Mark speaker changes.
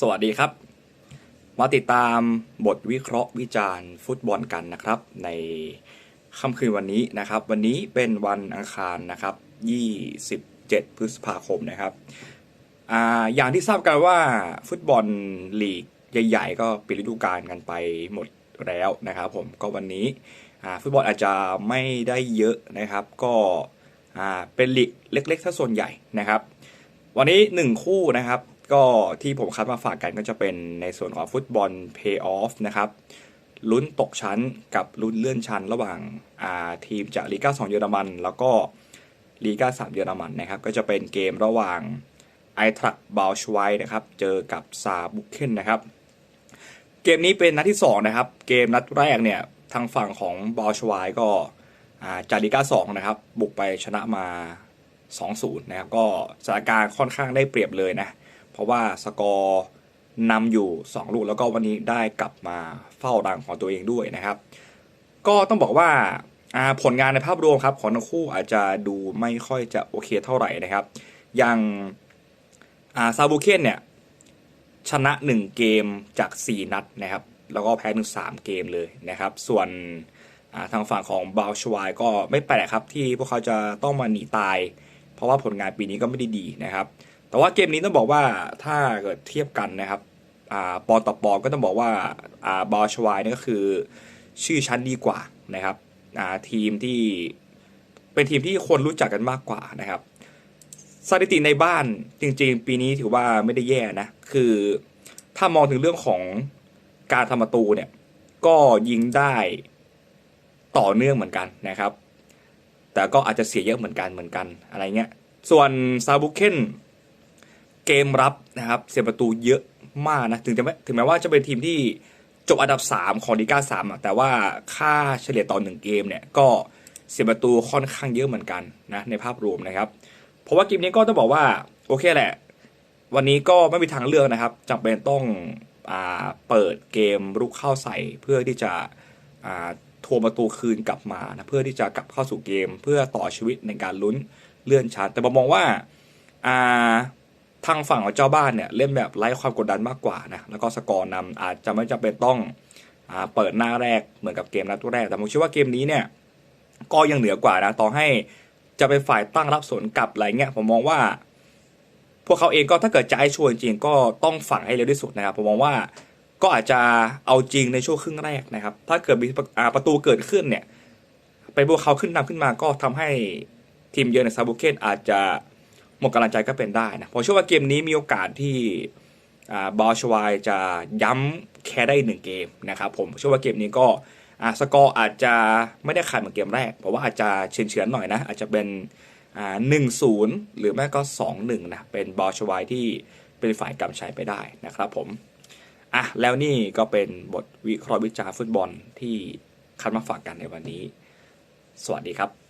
Speaker 1: สวัสดีครับ มาติดตามบทวิเคราะห์วิจารณ์ฟุตบอลกันนะครับ ในค่ำคืนวันนี้นะครับ วันนี้เป็นวันอังคารนะครับ 27 พฤษภาคมนะครับออย่างที่ทราบกันว่าฟุตบอลลีกใหญ่ ๆ ก็ปิดฤดูกาลกันไปหมดแล้วนะครับ ผมก็วันนี้ฟุตบอลอาจจะไม่ได้เยอะนะครับ ก็เป็นลีกเล็กๆถ้าส่วนใหญ่นะครับ วันนี้หนึ่งคู่นะครับ ก็ที่ผมคัดมาฝากกันก็จะเป็นในส่วนของฟุตบอลเพย์ออฟนะครับลุ้นตกชั้นกับลุ้นเลื่อนชั้นระหว่างาทีมจากลีกา2เยอรมัน แล้วก็ลีกา3เยอรมันนะครับ ก็จะเป็นเกมระหว่างไอทรักบาลชไวนะครับ เจอกับซาบุกเคนนะครับ เกมนี้เป็นนัดที่ 2 นะครับ เกมนัดแรกเนี่ย ทางฝั่งของบาลชไวก็จากลีกา2นะครับ บุกไปชนะมา 2-0 นะครับ ก็สถานการณ์ค่อนข้างได้เปรียบเลยนะ เพราะว่าสกอร์นำอยู่ 2 ลูกแล้วก็วันนี้ได้กลับมาเฝ้ารังของตัวเองด้วยนะครับ ก็ต้องบอกว่าผลงานในภาพรวมครับของทั้งคู่อาจจะดูไม่ค่อยจะโอเคเท่าไหร่นะครับ อย่างาซาบูเคนเนี่ยชนะ 1 เกมจาก 4 นัดนะครับ แล้วก็แพ้ถึง3เกมเลยนะครับ ส่วนาทางฝั่งของบาลชวายก็ไม่แปลกครับที่พวกเขาจะต้องมาหนีตาย เพราะว่าผลงานปีนี้ก็ไม่ได้ดีนะครับ แต่ว่าเกมนี้ต้องบอกว่าถ้าเกิดเทียบกันนะครับอปอต่อปอก็ต้องบอกว่าอบาลชวายนี่ก็คือ ชื่อชั้นดีกว่านะครับทีมที่เป็นทีมที่คนรู้จักกันมากกว่านะครับสถิติในบ้านจริงๆ ปีนี้ถือว่าไม่ได้แย่นะคือถ้ามองถึงเรื่องของการทำประตูเนี่ยก็ยิงได้ต่อเนื่องเหมือนกันนะครับ แต่ก็อาจจะเสียเยอะเหมือนกันเหมือนกันอะไรเงี้ยส่วนซาบุเคน เกมรับนะครับเสียประตูเยอะมากนะถึงจะไม่ถึงแม้ว่าจะเป็นทีมที่จบอันดับ 3 ของลีกา3อะแต่ว่าค่าเฉลี่ยต่อหนึ่งเกมเนี่ยก็เสียประตูค่อนข้างเยอะเหมือนกันนะในภาพรวมนะครับ เพราะว่าเกมนี้ก็ต้องบอกว่าโอเคแหละ วันนี้ก็ไม่มีทางเลือกนะครับจำเป็นต้องอเปิดเกมรุกเข้าใส่เพื่อที่จะทวงประตูคืนกลับมานะเพื่อที่จะกลับเข้าสู่เกม เพื่อต่อชีวิตในการลุ้นเลื่อนชั้นแต่ผมมองว่าอ่า ทางฝั่งของเจ้าบ้านเนี่ยเล่นแบบไร้ความกดดันมากกว่านะแล้วก็สกอร์นำอาจจะไม่จำเป็นต้องอเปิดหน้าแรกเหมือนกับเกมนัดแรก แต่ผมเชื่อว่าเกมนี้เนี่ยก็ยังเหนือกว่านะต่อให้จะเป็นฝ่ายตั้งรับสวนกลับอะไรเงี้ยผมมองว่า พวกเขาเองก็ถ้าเกิดจะให้ช่วยจริงก็ต้องฝังให้เร็วที่สุดนะครับผมมองว่าก็อาจจะเอาจริงในช่วงครึ่งแรกนะครับ ถ้าเกิดมีประตูเกิดขึ้นเนี่ยเป็นพวกเขาขึ้นนำขึ้นมาก็ทำให้ทีมเยือนในซาบุเคนอาจจะ หมดกำลังใจก็เป็นได้นะผมเชื่อว่าเกมนี้มีโอกาสที่บอลชวายจะย้ำแค่ได้หนึ่งเกมนะครับผมเชื่อว่าเกมนี้ก็สกอร์อาจจะไม่ได้ขาดเหมือนเกมแรกเพราะว่าอาจจะเฉือนเฉือนๆหน่อยนะ อาจจะเป็นหนึ่งศูนย์หรือไม่ก็สองหนึ่งนะเป็นบอลชวายที่เป็นฝ่ายกำชัยไปได้นะครับผมอะแล้วนี่ก็เป็นบทวิเคราะห์วิจารณ์ฟุตบอลที่คัดมาฝากกันในวันนี้ สวัสดีครับ